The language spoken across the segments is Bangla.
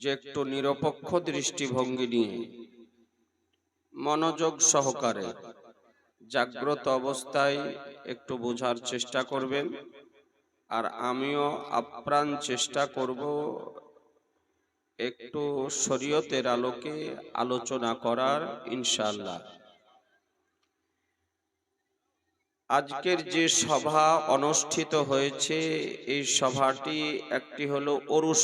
যে একটু নিরপেক্ষ দৃষ্টিভঙ্গি নিয়ে মনোযোগ সহকারে জাগ্রত অবস্থায় একটু বোঝার চেষ্টা করবেন। আর আমিও আপ্রাণ চেষ্টা করব একটু শরীয়তের আলোকে আলোচনা করার, ইনশাআল্লাহ। আজকের যে সভা অনুষ্ঠিত হয়েছে, এই সভাটি একটি হলো অরুষ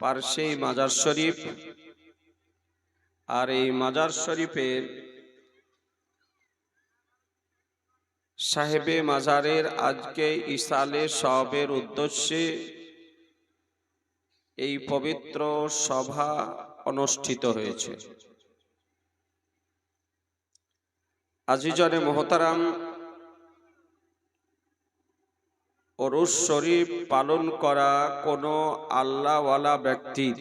পার্শ্বেই মাজার শরীফ। আর এই মাজার শরীফের সাহেবে মাজারের আজকে ইসালে সবের উদ্দেশ্যে এই পবিত্র সভা অনুষ্ঠিত হয়েছে। আজিজনে মোহতারাম অরুষ শরীফ পালন করা কোনো আল্লাহওয়ালা ব্যক্তির,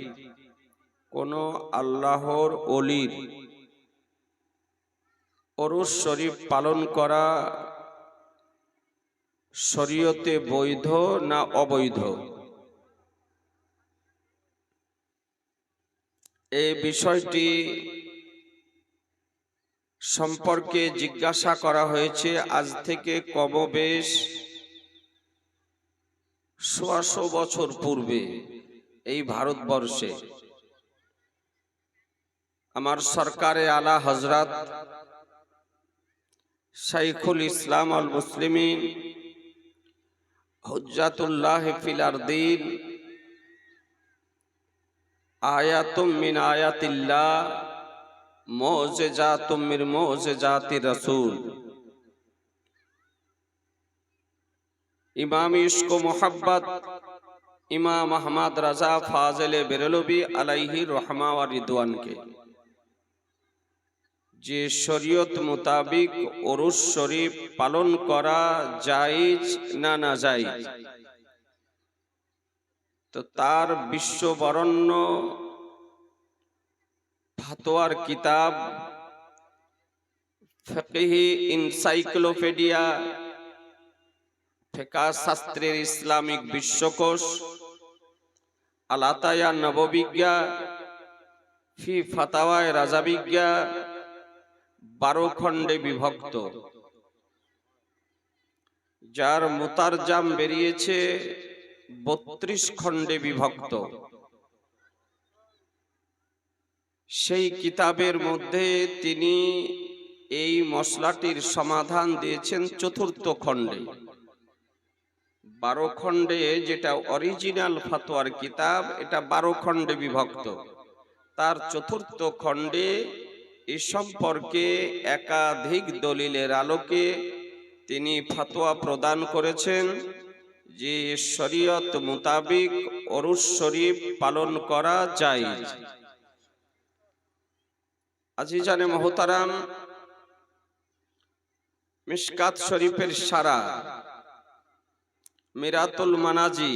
কোনো আল্লাহর অলির অরুষ শরীফ পালন করা শরীয়তে বৈধ না অবৈধ? এই বিষয়টি সম্পর্কে জিজ্ঞাসা করা হয়েছে। আজ থেকে কমবেশ সোয়াশো বছর পূর্বে এই ভারতবর্ষে আমার সরকারে আলা হজরত শাইখুল ইসলাম আল মুসলিমিন হুজ্জাতুল্লাহ ফিলারদিন আয়াতুম মিন আয়াতিল্লাহ মোজেজাতুম মির মোজেজাতি রসুল। ইমাম ইশক মোহাব্বত, ইমাম আহমদ রাজা ফাজলে বেরলবি আলাইহি রহমা ওয়া রিদওয়ানকে। যে শরীয়ত মোতাবিক ওরুস শরীফ পালন করা জায়েজ না না জায়েজ? তো তার বিশ্ববরণ্য ফাতোয়ার কিতাব, ফেকহি ইনসাইক্লোপিডিয়া ফেকা শাস্ত্রের ইসলামিক বিশ্বকোষ, আলাতায়া নববিজ্ঞা, ফি ফাতাওয়ায় রাজাবিজ্ঞা, বারো খণ্ডে বিভক্ত। যার মুতারজাম বেরিয়েছে বত্রিশ খণ্ডে বিভক্ত। সেই কিতাবের মধ্যে তিনি এই মশলাটির সমাধান দিয়েছেন চতুর্থ খণ্ডে। বারো খণ্ডে যেটা অরিজিনাল ফাতোয়ার কিতাব, এটা বারো খণ্ডে বিভক্ত। তার চতুর্থ খণ্ডে এ সম্পর্কে একাধিক দলিলের আলোকে তিনি ফাতোয়া প্রদান করেছেন যে শরীয়ত মোতাবিক অরুষ শরীফ পালন করা যায় আজিজানে মহতারাম, মিশকাত শরীফের সারা মিরাতুল মানাজি,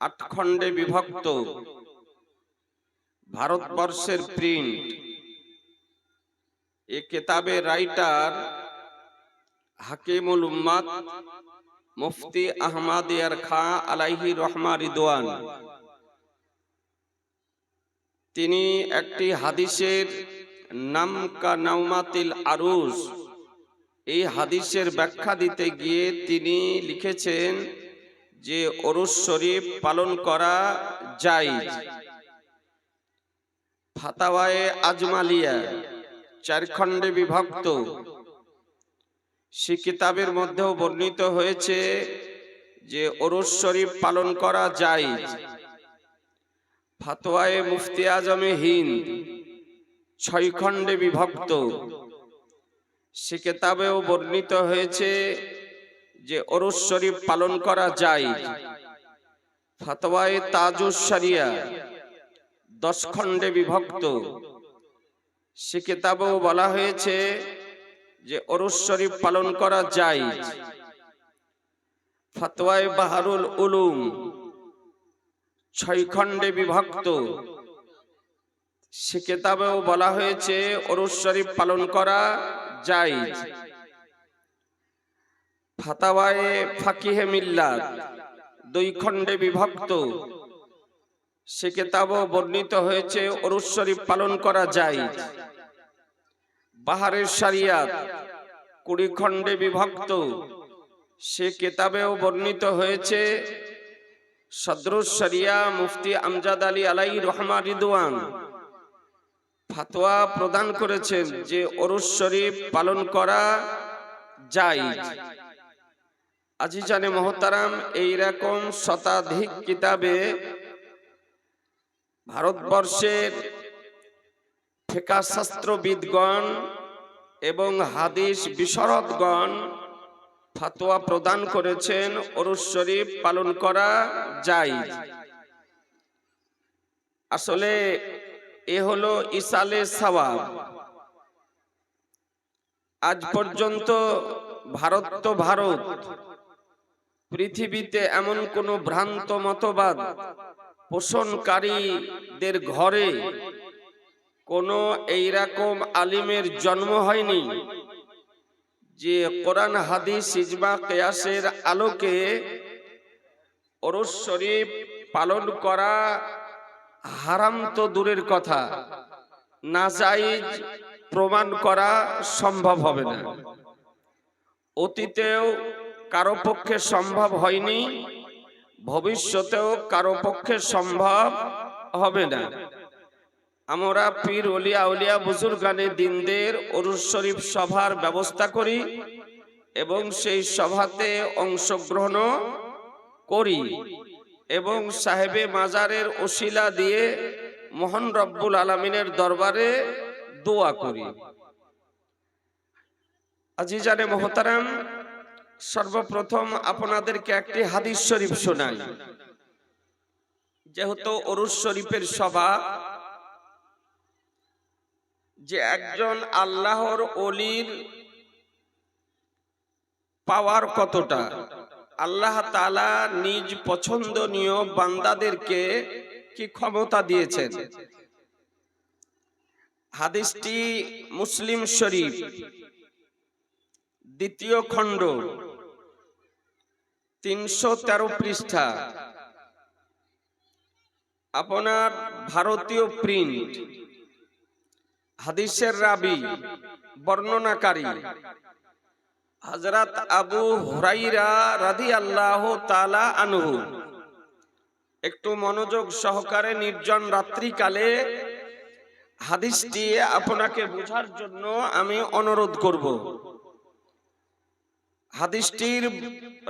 আট খণ্ডে বিভক্ত, ভারতবর্ষের প্রিন্ট। এ কেতাবে রাইটার হাকিমুল উম্মাদ মুফতি আহমদ ইয়ার খা আলাইহি রহমা রিদওয়ান। তিনি একটি হাদিসের নাম কা নাউমাতিল আরুস এই হাদিসের ব্যাখ্যা দিতে গিয়ে তিনি লিখেছেন যে অরুস শরীফ পালন করা যায় ফাতাওয়ায়ে আজমালিয়া, চার খণ্ডে বিভক্ত। সে কিতাবের মধ্যেও বর্ণিত হয়েছে যে অরুস শরীফ পালন করা যায় ফাতোয়ায়ে মুফতি আজমে হিন্দ, ছয় খণ্ডে বিভক্ত। সে কেতাবেও বর্ণিত হয়েছে যে অরুস শরীফ পালন করা যায়। ফাতোয়ায়ে তাজুস শরিয়া দশ খণ্ডে বিভক্ত। সে কেতাবেও বলা হয়েছে যে অরুস শরীফ পালন করা যায়। ফাতোয়ায়ে বাহারুল উলুম ছয় খণ্ডে বিভক্ত। সে কেতাবেও বলা হয়েছে অরুস শরীফ পালন করা যায় ফাতাওয়ায়ে ফাকিহে মিল্লাত, দুই খণ্ডে বিভক্ত। সে কেতাবও বর্ণিত হয়েছে অরুজ শরীফ পালন করা যায়। বাহারের শরিয়াত, কুড়ি খণ্ডে বিভক্ত। সে কেতাবেও বর্ণিত হয়েছে, সদরুস শরিয়া মুফতি আমজাদ আলী আলাই রহমা রিদওয়ান। ফাতোয়া প্রদান করেছেন যে অরুজ শরীফ পালন করা যায়। আজিজানে মহতারাম, এইরকম শতাধিক কিতাবে ভারতবর্ষের ফেকা শাস্ত্রবিদগণ এবং হাদিস বিশরদগণ ফাতোয়া প্রদান করেছেন অরুজ শরীফ পালন করা যায়। আসলে এ হলো ইসালে সওয়াব। আজ পর্যন্ত ভারত তো ভারত, পৃথিবীতে এমন কোন ভ্রান্ত মতবাদ পোষণকারীদের ঘরে কোনো এইরকম আলিমের জন্ম হয়নি যে কোরআন, হাদিস, ইজমা, কেয়াসের আলোকে অরস শরীফ পালন করা হারাম তো দূরের কথা। নাজাইজ প্রমাণ করা সম্ভব হবে না। অতীতেও কারও পক্ষে সম্ভব হয়নি, ভবিষ্যতেও কারও পক্ষে সম্ভব হবে না। আমরা পীর, অলিয়া উলিয়া বুজুর্গানে দিনদের অরুজ শরীফ সভার ব্যবস্থা করি এবং সেই সভাতে অংশগ্রহণ করি। এবং সাহেবে মাজারের ওসিলা দিয়ে মোহন রব্বুল আলমিনের দরবারে দোয়া করি। আজিজানে মোহতারাম সর্বপ্রথম আপনাদেরকে একটি হাদিস শরীফ শোনাই। যেহেতু অরুজ শরীফের সভা যে একজন আল্লাহর অলির পাওয়ার কতটা? আল্লাহ তালা নিজ পছন্দনীয় বান্দাদেরকে কি ক্ষমতা দিয়েছেন? হাদিসটি মুসলিম শরীফ, দ্বিতীয় খণ্ড, তিনশো তেরো পৃষ্ঠা। আপনার ভারতীয় প্রিন্ট, হাদিসের রাবি, বর্ণনাকারী। হজরত আবু হুরাইরা রাধি আল্লাহ তালা আনহু। একটু মনোযোগ সহকারে নির্জন রাত্রিকালে হাদিসটি আপনাকে বোঝার জন্য আমি অনুরোধ করব। হাদিসটির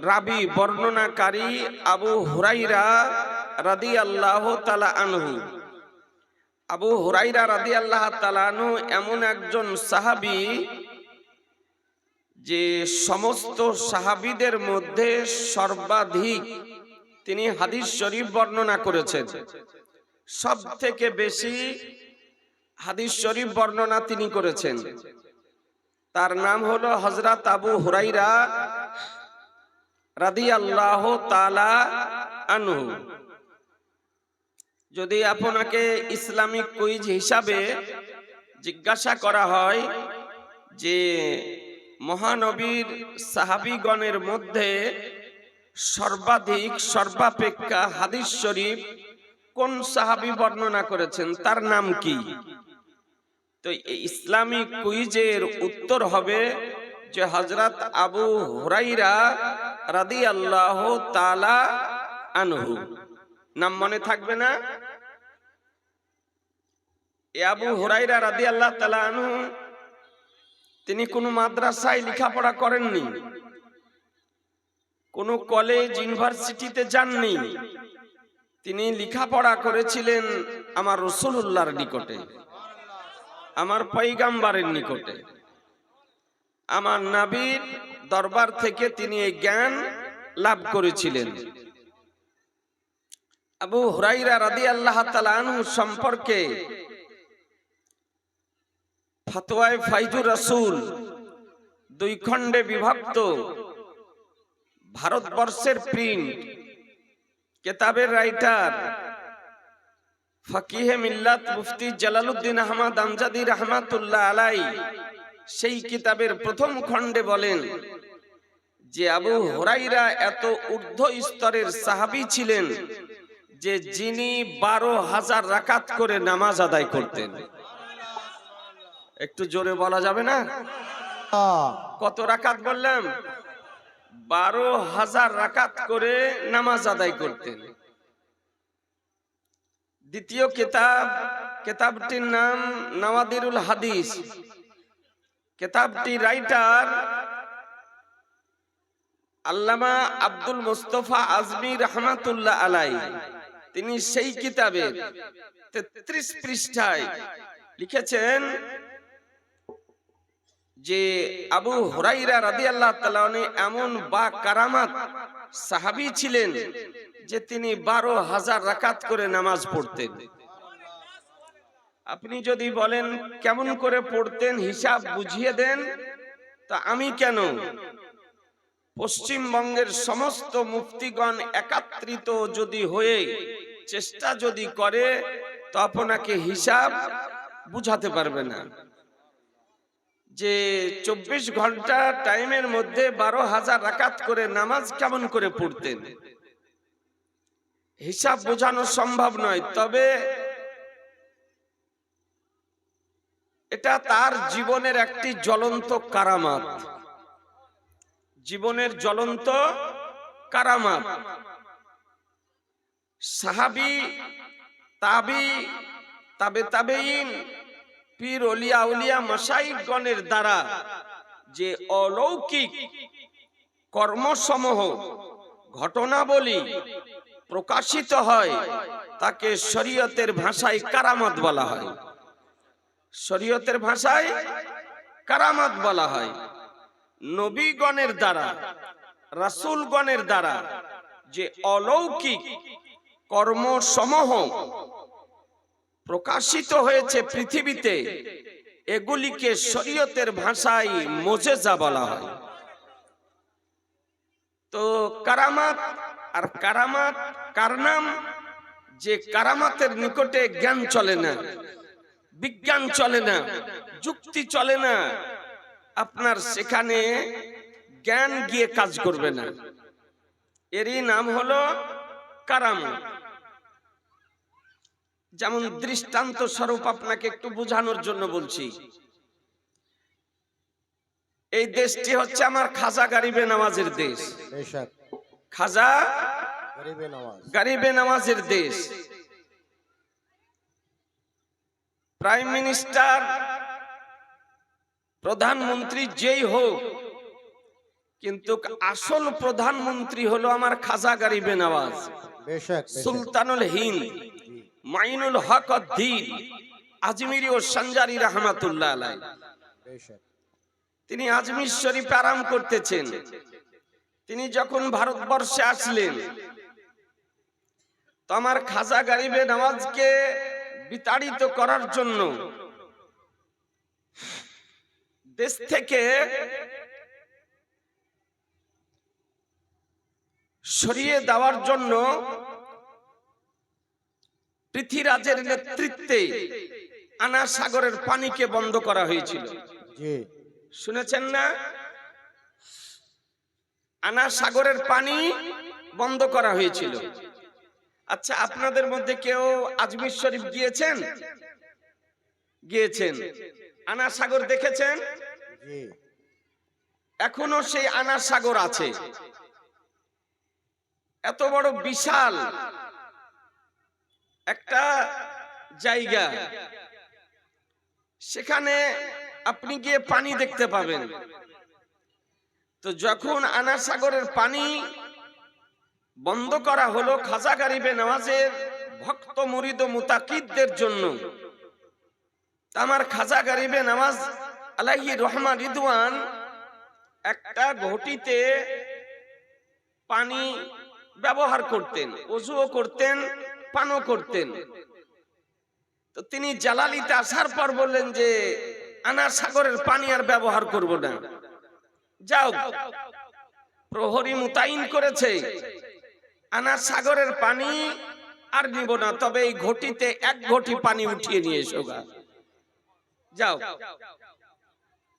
রাবি, বর্ণনাকারী আবু হুরাইরা রাদি আল্লাহ তালা আনহু। আবু হুরাইরা রাদি আল্লাহ তালানু এমন একজন সাহাবি যে সমস্ত সাহাবিদের মধ্যে সর্বাধিক তিনি হাদিস শরীফ বর্ণনা করেছেন। সব থেকে বেশি হাদিস শরীফ বর্ণনা তিনি করেছেন। তার নাম হলো হজরত আবু হুরাইরা রাদি আল্লাহ তালা আনহু। যদি আপনাকে ইসলামিক কুইজ হিসাবে জিজ্ঞাসা করা হয় যে মহানবীর সাহাবিগণের মধ্যে সর্বাধিক, সর্বাপেক্ষা হাদিস শরীফ কোন সাহাবি বর্ণনা করেছেন? তার নাম কি? তো ইসলামিক কুইজের উত্তর হবে যে হজরত আবু হুরাইরা রাদি আল্লাহ তালা আনহু। নাম মনে থাকবে না? এ আবু হুরাইরা রাদি আল্লাহ তালা আনহু তিনি কোনো মাদ্রাসায় লেখাপড়া করেননি। কোনো কলেজ ইউনিভার্সিটিতে যাননি। তিনি লেখাপড়া করেছিলেন আমার রসুল্লাহর নিকটে, আমার পৈগাম্বারের নিকটে। আমার নাবির দরবার থেকে তিনি এই জ্ঞান লাভ করেছিলেন। আবু হুরাইরা রাদি আল্লাহ সম্পর্কে ফতোয়ায় ফাইজুর রসুল দুই খণ্ডে বিভক্ত ভারতবর্ষের প্রিন্ট, কেতাবের রাইটার ফকিহে মিল্লাত মুফতি জালালউদ্দিন আহমদ আমজাদি রহমাতুল্লাহ আলাই সেই কিতাবের প্রথম খণ্ডে বলেন যে আবু হরাইরা এত ঊর্ধ্ব স্তরের সাহাবী ছিলেন যে যিনি বারো হাজার রাকাত করে নামাজ আদায় করতেন। একটু জোরে বলা যাবে না? কত রাকাত বললাম? বারো হাজার রাকাত করে নামাজ আদায় করতেন। দ্বিতীয় কিতাব, কিতাবটির নাম নওয়াদিরুল হাদিস। কিতাবটি রাইটার আল্লামা আব্দুল মুস্তফা আজমি রহমাতুল্লাহ আলাই তিনি সেই কিতাবের তেত্রিশ পৃষ্ঠায় লিখেছেন যে আবু হুরাইরা রাদিয়াল্লাহু আল্লাহ উনি এমন বা কারামাত সাহাবী ছিলেন যে তিনি বারো হাজার রাকাত করে নামাজ পড়তেন। আপনি যদি বলেন কেমন করে পড়তেন, হিসাব বুঝিয়ে দেন, তা আমি কেন? পশ্চিমবঙ্গের সমস্ত মুফতিগণ একাত্রিত যদি হয়ে চেষ্টা যদি করে, তো আপনাকে হিসাব বুঝাতে পারবে না। যে চব্বিশ ঘণ্টা টাইমের মধ্যে বারো হাজার রাকাত করে নামাজ কেমন করে পড়তেন? হিসাব বোঝানো সম্ভব নয়, তবে এটা তার জীবনের একটি জ্বলন্ত কারামাত। জীবনের জ্বলন্ত কারামাত। সাহাবি, তাবি, তাবে তাবেইন পীর অলিয়া উলিয়া মাসাইগণের দ্বারা যে অলৌকিক কর্মসমূহ, ঘটনাবলী প্রকাশিত হয়, তাকে শরীয়তের ভাষায় কারামত বলা হয়। শরীয়তের ভাষায় কারামত বলা হয়। নবীগণের দ্বারা, রাসূলগণের দ্বারা যে অলৌকিক কর্মসমূহ প্রকাশিত হয়েছে পৃথিবীতে। এগুলিকে শরীয়তের ভাষায় মোজেজা বলা হয়। তো কারামাত আর কারামাত কার নাম? যে কারামাতের নিকটে জ্ঞান চলে না, বিজ্ঞান চলে না, যুক্তি চলে না, আপনার সেখানে জ্ঞান গিয়ে কাজ করবে না। এরই নাম হলো কারামত। যেমন দৃষ্টান্ত স্বরূপ আপনাকে একটু বোঝানোর জন্য বলছি। এই দেশটি হচ্ছে আমার খাজা গারিবে নামাজের দেশ। খাজা গারিবে নামাজের দেশ। প্রাইম মিনিস্টার প্রধানমন্ত্রী যেই হোক কিন্তু আসল প্রধানমন্ত্রী হলো আমার খাজা গারিবে নামাজ। সুলতানুল হিন্দ। মাইনুল হক দ্বীন আজমিরি ও সঞ্জারি রহমাতুল্লাহ আলাই তিনি আজমির শরীফে আরাম করতেছেন। তিনি যখন ভারতবর্ষে আসলেন, তো আমার খাজা গারিবে নামাজকে বিতাড়িত করার জন্য দেশ থেকে সরিয়ে দেওয়ার জন্য পৃথ্বীরাজের নেতৃত্বে আনা সাগরের পানিকে বন্ধ করা হয়েছিল। শুনেছেন না? আনা সাগরের পানি বন্ধ করা হয়েছিল। আচ্ছা আপনাদের মধ্যে কেউ আজমির শরীফ গিয়েছেন? গিয়েছেন। আনা সাগর দেখেছেন? এখনও সেই আনা সাগর আছে। এত বড় বিশাল একটা জায়গা। সেখানে আপনি গিয়ে পানি দেখতে পাবেন। তো যখন আনা সাগরের পানি বন্ধ করা হলো খাজা গারিবে নামাজের ভক্ত মুরিদ মুতাকিদদের জন্য আমার খাজা গারিবে নামাজ আলাহি রহমান রিদওয়ান একটা ঘটিতে পানি ব্যবহার করতেন, অজুও করতেন পানও করতেন। তো তিনি জালালিতে আসার পর বললেন যে আনার সাগরের পানি আর ব্যবহার করব না। যাও, প্রহরী মুতাইন করেছে। আনার সাগরের পানি আর নিব না, তবে এই ঘটিতে এক ঘটি পানি উঠিয়ে নিয়ে এসো। যাও।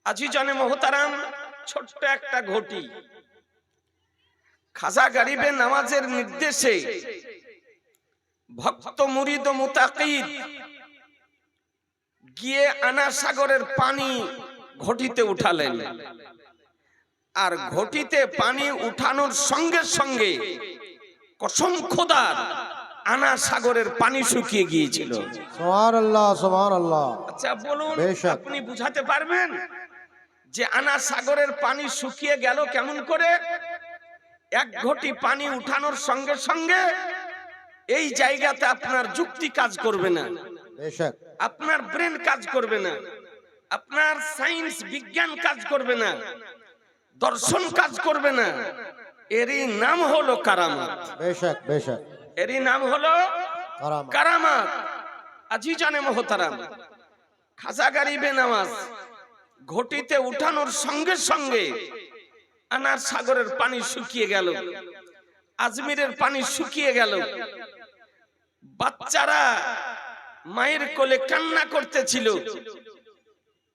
আজি জনে মহতারাম, ছোট্ট একটা ঘটি। খাজা গরিবে নামাজের নির্দেশে ভক্ত মুরিদ মুতাকিদ গিয়ে আনা সাগরের পানি ঘটিতে উঠালেন। আর ঘটিতে পানি উঠানোর সঙ্গে সঙ্গে কসম খোদার আনা সাগরের পানি শুকিয়ে গিয়েছিল। আচ্ছা বলুন আপনি বুঝাতে পারবেন যে আনা সাগরের পানি শুকিয়ে গেল কেমন করে? এক ঘটি পানি উঠানোর সঙ্গে সঙ্গে এই জায়গাতে আপনার যুক্তি কাজ করবে না। আপনার ব্রেন কাজ করবে না। আপনার সায়েন্স বিজ্ঞান কাজ করবে না। দর্শন কাজ করবে না। এরই নাম হলো কারামাত। বেশক বেশক এরই নাম হলো কারামা কারামাত। আজি জানে মহতারাম খাজা গারিবে নামাজ ঘটিতে উঠানোর সঙ্গে সঙ্গে আনার সাগরের পানি শুকিয়ে গেল। আজমিরের পানি শুকিয়ে গেল। বাচ্চারা মায়ের কোলে কান্না করতেছিল।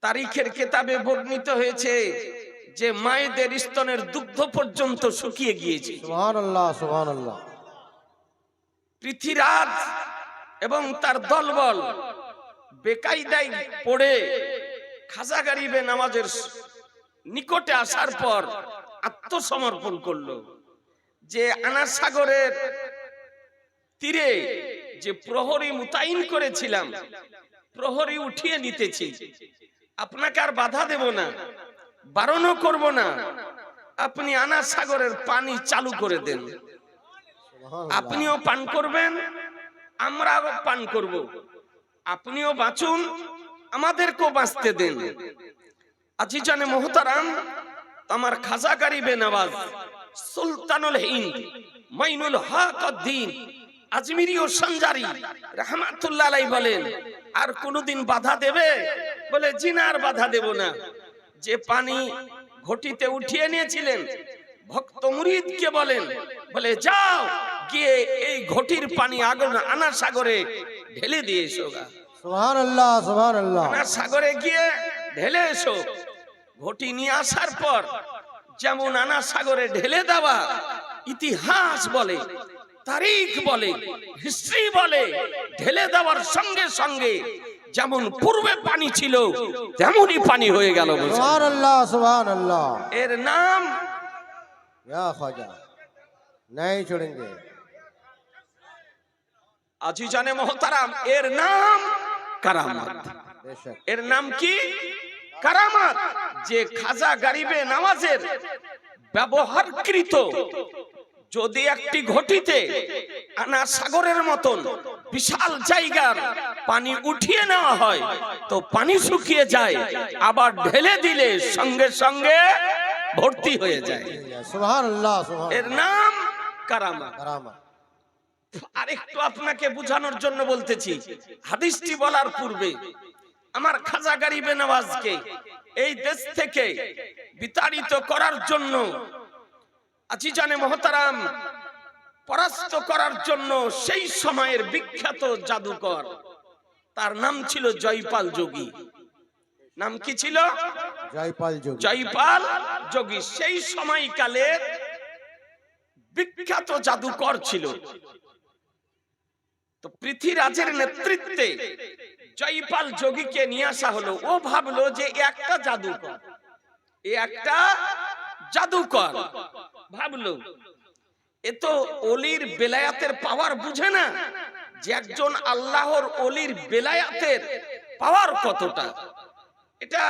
তারিখের কেতাবে বর্ণিত হয়েছে যে মায়েদের স্তনের দুগ্ধ পর্যন্ত শুকিয়ে গিয়েছে। পৃথিরাজ এবং তার দলবল বেকায়দায় পড়ে খাজা গারিবে নামাজের নিকটে আসার পর আত্মসমর্পণ করল। যে আনার সাগরের তীরে যে প্রহরী মুতাইন করেছিলাম, প্রহরী উঠিয়ে নিতেছি। আপনাকে আর বাধা দেব না, বারণও করব না। আপনি আনার সাগরের পানি চালু করে দেন। আপনিও পান করবেন, আমরাও পান করব। আপনিও বাঁচুন, আমাদেরকেও বাঁচতে দেন। আজি জানে মোহতারাম, আমার খাজা গারিবে নওয়াজ সুলতানুল হিন্দ মাইনুল হক উদ্দিন আজমিরি ও সঞ্জারি রহমাতুল্লাহ আলাই বলেন আর কোনোদিন বাধা দেবে? বলে জিনার বাধা দেব না। যে পানি ঘটিতে উঠিয়ে নিয়েছিলেন ভক্ত মুরিদকে বলেন বলে যাও গিয়ে এই ঘটির পানি আগুন আনা সাগরে ঢেলে দিয়ে এসো গা। সুবহান আল্লাহ আনা সাগরে গিয়ে ঢেলে এসো। ঘটি নিয়ে আসার পর যেমন আনা সাগরে ঢেলে দেওয়া ইতিহাস বলে তারিখ বলে হিস্ট্রি বলে ঢেলে দেওয়ার সঙ্গে সঙ্গে যেমন পূর্বে পানি ছিল তেমনই পানি হয়ে গেল এর নাম? আজি জানে মহতারাম এর নাম কারামাত। এর নাম কি? কারামাত যে খাজা গারিবে নামাজের ব্যবহারকৃত। যদি একটি ঘটিতে আনা সাগরের মতন বিশাল জায়গার পানি উঠিয়ে নেওয়া হয় তো পানি শুকিয়ে যায় আবার ঢেলে দিলে সঙ্গে সঙ্গে ভর্তি হয়ে যায়। এর নাম কারামা আরেকটু আপনাকে বোঝানোর জন্য বলতেছি হাদিসটি বলার পূর্বে আমার খাজা গারিবে নওয়াজকে এই দেশ থেকে বিতাড়িত করার জন্য আজি জানে মহতারাম পরাস্ত করার জন্য সেই সময়ের বিখ্যাত জাদুকর তার নাম ছিল জয়পাল যোগী। নাম কি ছিল? জয়পাল যোগী। জয়পাল যোগী। সেই সময়কালে বিখ্যাত জাদুকর ছিল। তো পৃথ্বীরাজের নেতৃত্বে জয়পাল যোগীকে নিয়ে আসা হলো। ও ভাবলো যে একটা জাদুকর। এ একটা জাদুকর। ভাবলো, এ তো অলির বেলায়াতের পাওয়ার বুঝে না যে একজন আল্লাহর অলির বেলায়াতের পাওয়ার কতটা। এটা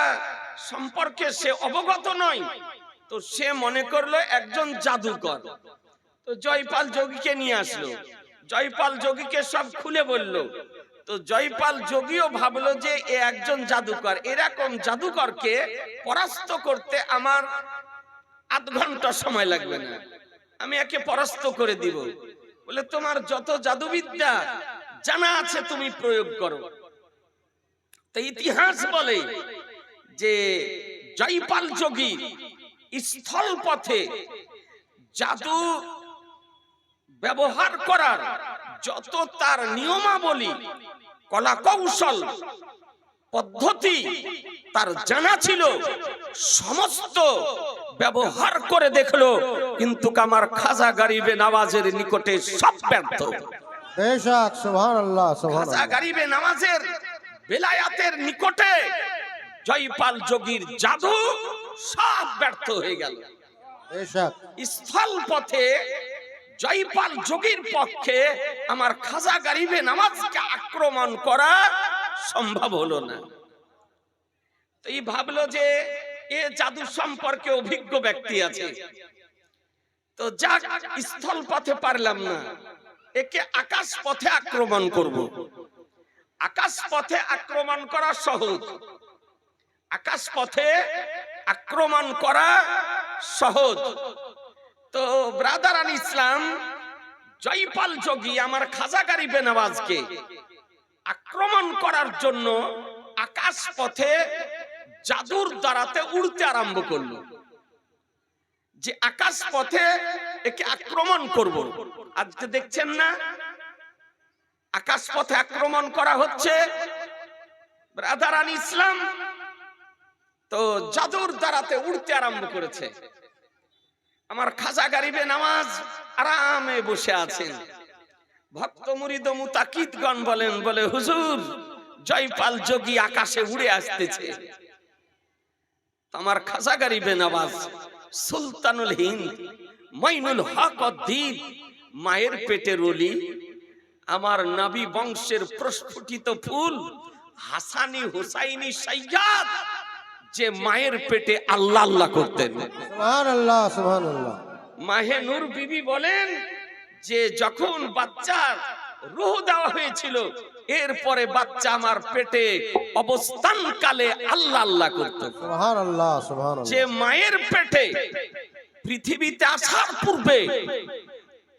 সম্পর্কে সে অবগত নয়, তো সে মনে করল একজন জাদুকর। তো জয়পাল যোগীকে নিয়ে আসলো। জয়পাল যোগীকে সব খুলে বলল তো জয়পাল যোগীও ভাবলো যে এ একজন জাদুকর। এরকম জাদুকরকে পরাস্ত করতে আমার আধ ঘণ্টা সময় লাগবে না। আমি একে পরাস্ত করে দিব। বলে, তোমার যত জাদুবিদ্যা জানা আছে তুমি প্রয়োগ করো। তো ইতিহাস বলে যে জয়পাল যোগী স্থল পথে জাদু ব্যবহার করার যত তার নিয়মাবলী কলা কৌশল পদ্ধতি তার জানা ছিল সমস্ত ব্যবহার করে দেখল কিন্তু আমার খাজা গরিবে নামাজের নিকটে সব ব্যর্থ। খাজা নামাজের বেলায়াতের নিকটে জয়পাল যোগীর জাদু সব ব্যর্থ হয়ে গেল। স্থল পথে জয়পাল যোগীর পক্ষে আমার খাজা গরিবে নামাজকে আক্রমণ করা সম্ভব হলো না। তো এই ভাবলো যে এ জাদু সম্পর্কে অভিজ্ঞ ব্যক্তি আছে। তো যাক, স্থল পথে পারলাম না। একে আকাশ পথে আক্রমণ করব। আকাশ পথে আক্রমণ করা সহজ। আকাশ পথে আক্রমণ করা সহজ। তো ব্রাদার আল ইসলাম, জয়পাল যোগী আমার খাজা গারিবে নওয়াজকে আক্রমণ করার জন্য আকাশ পথে জাদুর দ্বারাতে উড়তে আরম্ভ করল। যে আকাশ পথে একে আক্রমণ করব। আজকে দেখছেন না? আকাশ পথে আক্রমণ করা হচ্ছে ব্রাদার আল ইসলাম, তো জাদুর দ্বারাতে উড়তে আরম্ভ করেছে। আমার খাজা গারিবে নামাজ আরামে বসে আছেন। ভক্ত মুরিদ মুতাকিদগণ বলেন, বলে, হুজুর, জয়পাল যোগী আকাশে উড়ে আসতেছে। আমার খাজা গারিবে নামাজ সুলতানুল হিন্দ মাইনুল হক দ্বীন মায়ের পেটে রলি আমার নাবি বংশের প্রস্ফুটিত ফুল, হাসানি হুসাইনি সৈয়াদ যে মায়ের পেটে আল্লাহ আল্লাহ করতেন। মাহে নূর বিবি বলেন যে যখন বাচ্চার রুহ দেওয়া হয়েছিল এরপরে বাচ্চা আমার পেটে অবস্থানকালে আল্লাহ আল্লাহ করতেন যে মায়ের পেটে পৃথিবীতে আসার পূর্বে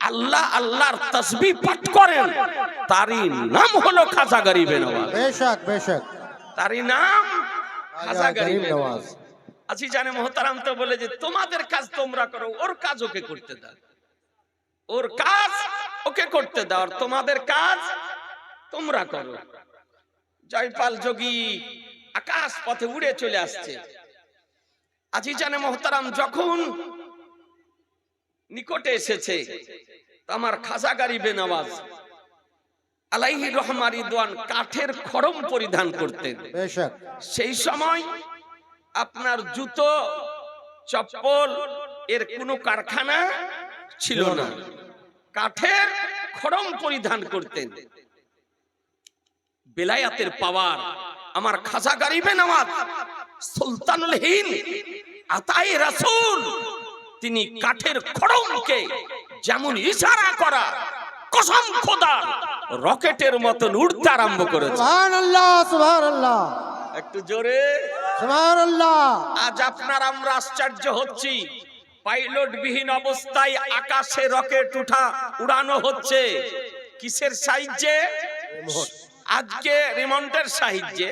আল্লাহ আল্লাহর তসবি পাঠ করেন তারই নাম হলো খাজা গরিবের তারই নাম জানে মোহতারাম তো বলে যে তোমাদের কাজ তোমরা করো ওর কাজ ওকে করতে দাও। ওর কাজ ওকে করতে দাও আর তোমাদের কাজ তোমরা করো। জয়পাল যোগী আকাশ পথে উড়ে চলে আসছে। আজি জানে মোহতারাম যখন নিকটে এসেছে আমার খাজা গারিবে আলাইহি রহমা রিদওয়ান কাঠের খড়ম পরিধান করতেন। সেই সময় আপনার জুতো চপ্পল এর কোনো কারখানা ছিল না। কাঠের খড়ম পরিধান করতেন। বেলায়াতের পাওয়ার আমার খাজা গারিবে নামাজ সুলতানুল হিন আতাই রাসুল তিনি কাঠের খড়মকে যেমন ইশারা করা কসম খোদা রকেটের মতন উঠতে আরম্ভ করেছে। একটু জোরে। আজ আপনার আমরা আশ্চর্য হচ্ছি। পাইলটবিহীন অবস্থায় আকাশে রকেট উঠা উড়ানো হচ্ছে। কিসের সাহায্যে? আজকে রিমন্টের সাহায্যে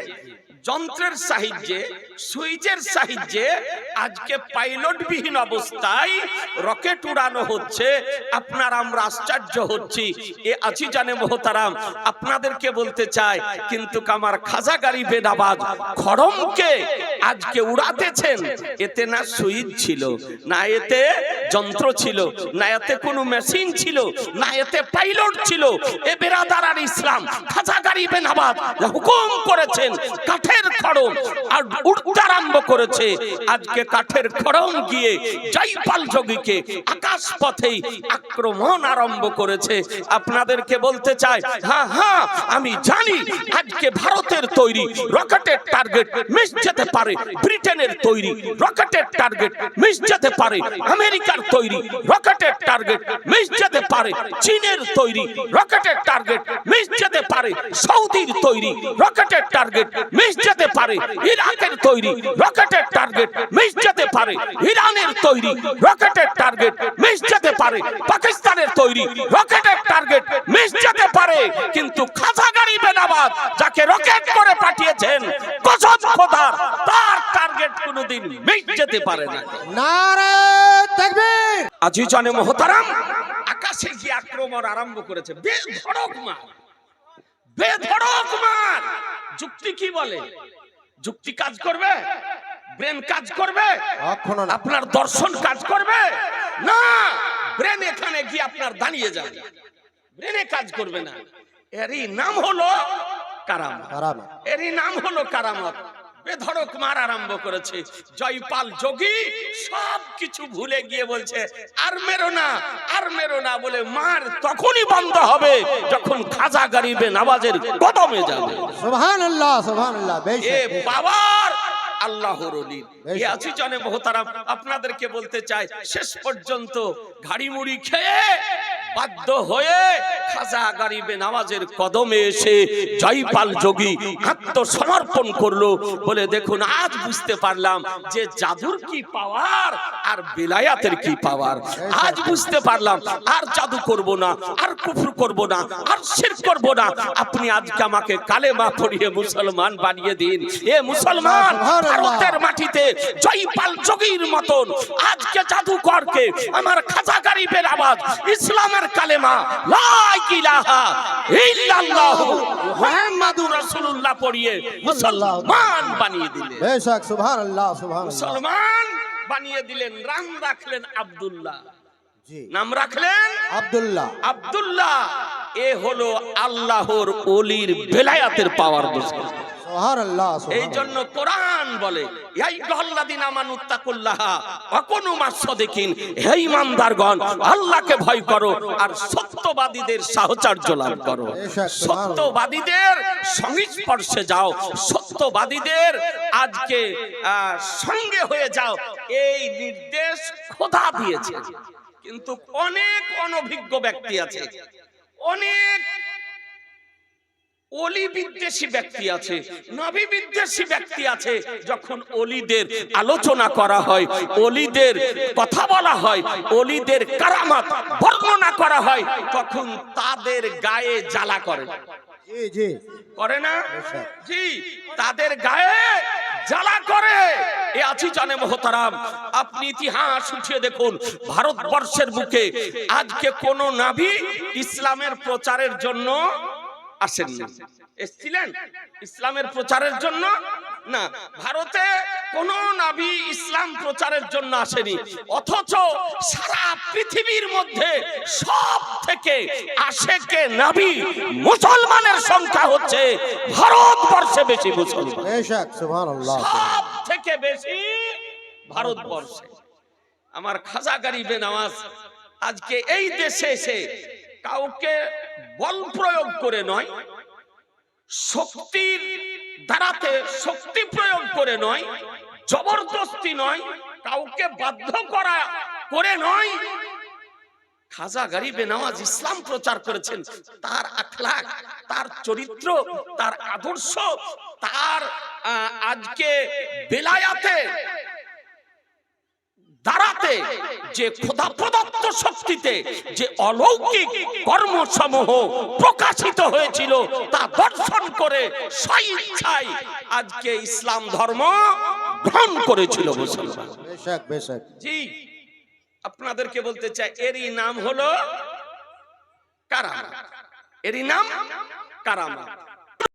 যন্ত্রের সাহায্যে। সুইচের সাহায্যে আজকে পাইলট বিহীন অবস্থায় রকেট উড়ানো হচ্ছে। আপনার আমরা আশ্চর্য হচ্ছি। এ আছি জানে মোহতারাম, আপনাদেরকে বলতে চাই, কিন্তু আমার খাজা গাড়ি বেনাবাজ খড়মকে আজকে উড়াতেছেন। এতে না সুইচ ছিল, না এতে যন্ত্র ছিল, না এতে কোনো মেশিন ছিল, না এতে পাইলট ছিল। এ বেরাদার আর ইসলাম, খাজা গাড়ি বেনাবাজ হুকুম করেছেন, কাঠের খড়ম, আর উঠতে আরম্ভ করেছে। আজকে কাঠের খড়ম গিয়ে জয়পাল যোগীকে আকাশ পথেই আক্রমণ আরম্ভ করেছে। আপনাদেরকে বলতে চাই হ্যাঁ হ্যাঁ আমি জানি আজকে ভারতের তৈরি রকেটের টার্গেট মিস যেতে পারে, ব্রিটেনের তৈরি রকেটের টার্গেট মিস যেতে পারে, আমেরিকার তৈরি রকেটের টার্গেট মিস যেতে পারে, চীনের তৈরি রকেটের টার্গেট মিস যেতে পারে, সৌদির তৈরি রকেটের টার্গেট মিস যেতে পারে, ইরাকের তৈরি তৈরি রকেটের টার্গেট মিস যেতে পারে ইরানের তৈরি রকেটের টার্গেট মিস যেতে পারে পাকিস্তানের তৈরি রকেটের টার্গেট মিস যেতে পারে। কিন্তু খাজা গাড়ি বেনাবাদ যাকে রকেট করে পাঠিয়েছেন কসম খোদা তার টার্গেট কোনোদিন মিস যেতে পারে না। নারায় তাকবীর! আজিজানে মহতারাম আকাশে গিয়ে আক্রমণ আরম্ভ করেছে বেধড়ক মার বেধড়ক মার। যুক্তি কি বলে? যুক্তি কাজ করবে? ব্রেন কাজ করবে? আপনার দর্শন কাজ করবে? না! ব্রেন এখানে গিয়ে আপনার দাঁড়িয়ে যাবে। ব্রেনে কাজ করবে না। এরই নাম হলো কারাম কারামত। এরই নাম হলো কারামত। বেধড়ক মার আরম্ভ করেছে। জয়পাল যোগী সব কিছু ভুলে গিয়ে বলছে আর মেরো না আর মেরো না বলে মার তখনই বন্ধ হবে যখন খাজা গরিবে নামাজের কদমে যাবে। সুবহানাল্লাহ সুবহানাল্লাহ এ বাবার আল্লাহর এ আছি জনে মহতারাম আপনাদেরকে বলতে চাই শেষ পর্যন্ত ঘাড়ি মুড়ি খেয়ে বাধ্য হয়ে খাজা গরিবে নামাজের কদমে এসে জয়পাল যোগী আত্মসমর্পণ করল। বলে দেখুন আজ বুঝতে পারলাম যে জাদুর কি পাওয়ার আর বেলায়াতের কি পাওয়ার। আজ বুঝতে পারলাম আর জাদু করব না আর কুফর করব না আর শির করব না। আপনি আজকে আমাকে কালেমা পড়িয়ে মুসলমান বানিয়ে দিন। এ মুসলমান। ভারতের মাটিতে জয়পাল যোগীর মতন আজকে জাদুকরকে আমার খাজা গরিবের আওয়াজ ইসলামের কালেমা লা ইলাহা ইল্লাল্লাহ মুহাম্মাদুর রাসূলুল্লাহ পড়িয়ে মুসলমান বানিয়ে দিলেন। বেশ সুবহান আল্লাহ সুবহান আল্লাহ মুসলমান বানিয়ে দিলেন নাম রাখলেন আব্দুল্লাহ। জি। নাম রাখলেন আব্দুল্লাহ। আব্দুল্লাহ। এ হলো আল্লাহর ওলির বেলায়াতের পাওয়ার আল্লাহ এই জন্য কোরআন বলে হে ইমানদারগণ আল্লাহকে ভয় করো আর সত্যবাদীদের সাহচর্য লাভ করো। সত্যবাদীদের সংস্পর্শে যাও সত্যবাদীদের আজকে সঙ্গে হয়ে যাও। এই নির্দেশ খোদা দিয়েছে। কিন্তু অনেক অনভিজ্ঞ ব্যক্তি আছে অনেক অলি বিদ্বেষী ব্যক্তি আছে নবী বিদ্বেষী ব্যক্তি আছে যখন অলিদের আলোচনা করা হয় অলিদের কথা বলা হয় অলিদের কারামাত বর্ণনা করা হয় তখন তাদের গায়ে জ্বালা করে করে না। জি তাদের গায়ে জ্বালা করে। এ আছি জানে মহতারাম আপনি ইতিহাস উঠিয়ে দেখুন ভারতবর্ষের বুকে আজকে কোন নাভি ইসলামের প্রচারের জন্য আসেননি। এসছিলেন ইসলামের প্রচারের জন্য? না ভারতে কোন নাভি ইসলাম প্রচারের জন্য আসেনি। অথচ সারা পৃথিবীর মধ্যে সব থেকে আশেকে নাভি মুসলমানের সংখ্যা হচ্ছে ভারতবর্ষে বেশি মুসলমান। সব থেকে বেশি ভারতবর্ষে। আমার খাজা গরিবে নামাজ আজকে এই দেশে এসে কাউকে বল প্রয়োগ করে নয়, শক্তির দ্বারাতে শক্তি প্রয়োগ করে নয়, জবরদস্তি নয়, কাউকে বাধ্য করা করে নয়। খাজা গরিবে নামাজ ইসলাম প্রচার করেছেন। তার আখলাক তার চরিত্র, তার আদর্শ, তার আজকে বেলায়াতে দাঁড়াতে যে খোদা প্রদত্ত শক্তিতে যে অলৌকিক কর্মসমূহ প্রকাশিত হয়েছিল তা দর্শন করে স্বইচ্ছায় আজকে ইসলাম ধর্ম গ্রহণ করেছিল মুসলমান। জি আপনাদেরকে বলতে চাই এরই নাম হলো কারামা। এরই নাম কারামা।